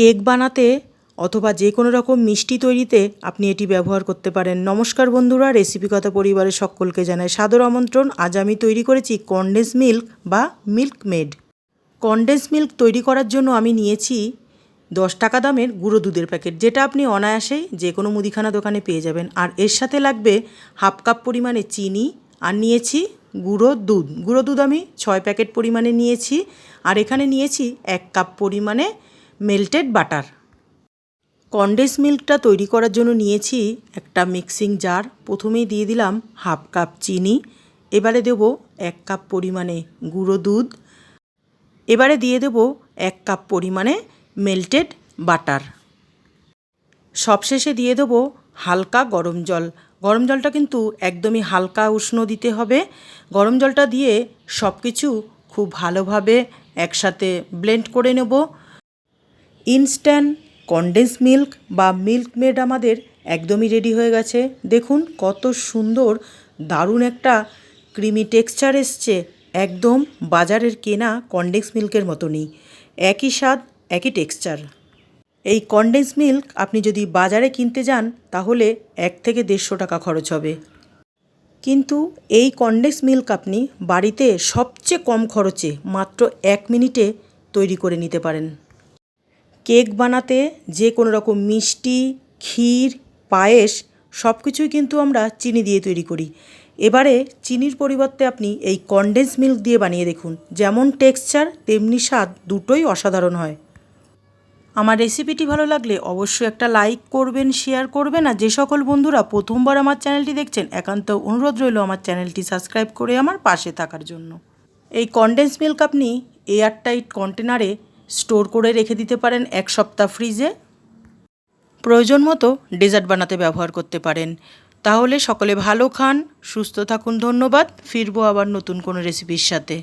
Cake বানাতে অথবা যে কোনো রকম মিষ্টি তৈরিতে আপনি এটি ব্যবহার করতে পারেন। নমস্কার বন্ধুরা রেসিপি কথা পরিবারের সকলকে জানাই সাদর আমন্ত্রণ। আজ আমি তৈরি করেছি কন্ডেন্স মিল্ক বা মিল্ক মেড কন্ডেন্স মিল্ক তৈরি করার জন্য আমি নিয়েছি দশ টাকা দামের গুঁড়ো দুধের প্যাকেট, যেটা আপনি অনায়াসেই যে কোনো মুদিখানা দোকানে পেয়ে যাবেন। আর এর সাথে লাগবে হাফ কাপ পরিমাণে চিনি আর নিয়েছি গুঁড়ো দুধ। গুঁড়ো দুধ আমি ছয় প্যাকেট পরিমাণে নিয়েছি। আর এখানে নিয়েছি এক কাপ পরিমাণে মেল্টেড বাটার কন্ডেন্স মিল্কটা তৈরি করার জন্য নিয়েছি একটা মিক্সিং জার প্রথমেই দিয়ে দিলাম হাফ কাপ চিনি। এবারে দেব এক কাপ পরিমাণে গুঁড়ো দুধ। এবারে দিয়ে দেব এক কাপ পরিমাণে মেল্টেড বাটার সবশেষে দিয়ে দেবো হালকা গরম জল। গরম জলটা কিন্তু একদমই হালকা উষ্ণ দিতে হবে। গরম জলটা দিয়ে সব কিছু খুব ভালোভাবে একসাথে ব্লেন্ড করে নেব। ইনস্ট্যান্ট কন্ডেন্স মিল্ক বা মিল্ক মেড আমাদের একদমই রেডি হয়ে গেছে। দেখুন কত সুন্দর, দারুণ একটা ক্রিমি টেক্সচার এসছে, একদম বাজারের কেনা কন্ডেন্স মিল্কের মতনই। একই স্বাদ, একই টেক্সচার। এই কন্ডেন্স মিল্ক আপনি যদি বাজারে কিনতে যান, তাহলে এক থেকে দেড়শো টাকা খরচ হবে। কিন্তু এই কন্ডেন্স মিল্ক আপনি বাড়িতে সবচেয়ে কম খরচে মাত্র এক মিনিটে তৈরি করে নিতে পারেন। কেক বানাতে, যে কোনো রকম মিষ্টি, ক্ষীর, পায়েস সব কিছুই কিন্তু আমরা চিনি দিয়ে তৈরি করি। এবারে চিনির পরিবর্তে আপনি এই কন্ডেন্স মিল্ক দিয়ে বানিয়ে দেখুন। যেমন টেক্সচার তেমনি স্বাদ দুটোই অসাধারণ হয়। আমার রেসিপিটি ভালো লাগলে অবশ্যই একটা লাইক করবেন শেয়ার করবেন। আর যে সকল বন্ধুরা প্রথমবার আমার চ্যানেলটি দেখছেন, একান্ত অনুরোধ রইল আমার চ্যানেলটি সাবস্ক্রাইব করে আমার পাশে থাকার জন্য। এই কন্ডেন্স মিল্ক আপনি এয়ারটাইট কন্টেনারে স্টোর করে রেখে দিতে পারেন এক সপ্তাহ ফ্রিজে। প্রয়োজন মতো ডেজার্ট বানাতে ব্যবহার করতে পারেন। তাহলে সকলে ভালো খান, সুস্থ থাকুন, ধন্যবাদ। ফিরবো আবার নতুন কোনো রেসিপির সাথে।